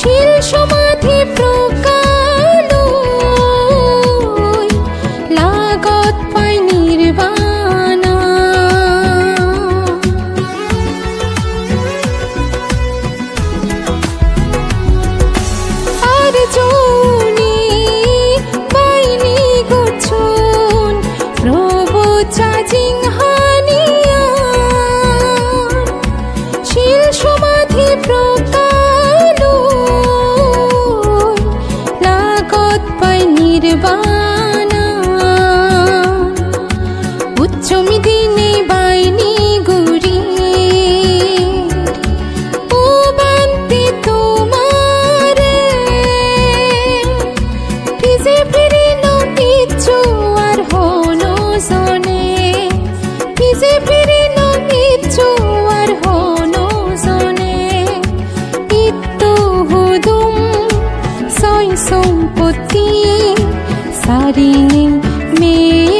শীল সমাধি প্রকাল। লাগত পাই নির্বাণা। আর চৌনি পাইনি গোছন প্রভু চাজিং নদীর বানা উচ্চ মিদিনে বাইনি গুড়ি ও বান্তি তোমার ভিজে ফিরে নদী 他的秘密。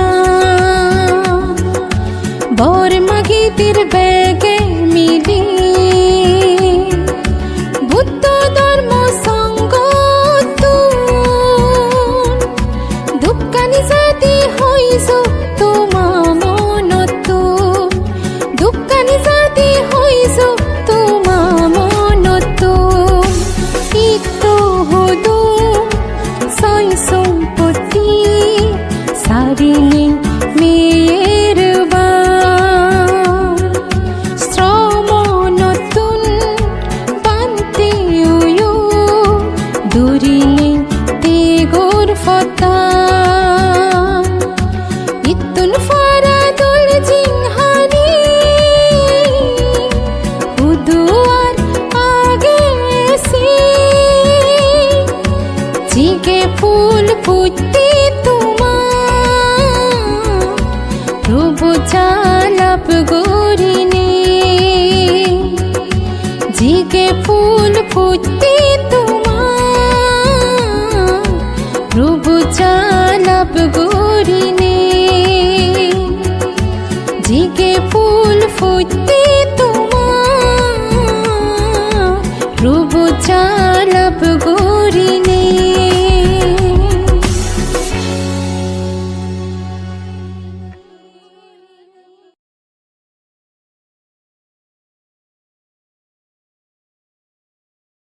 और मगी तिर बैगे मीडी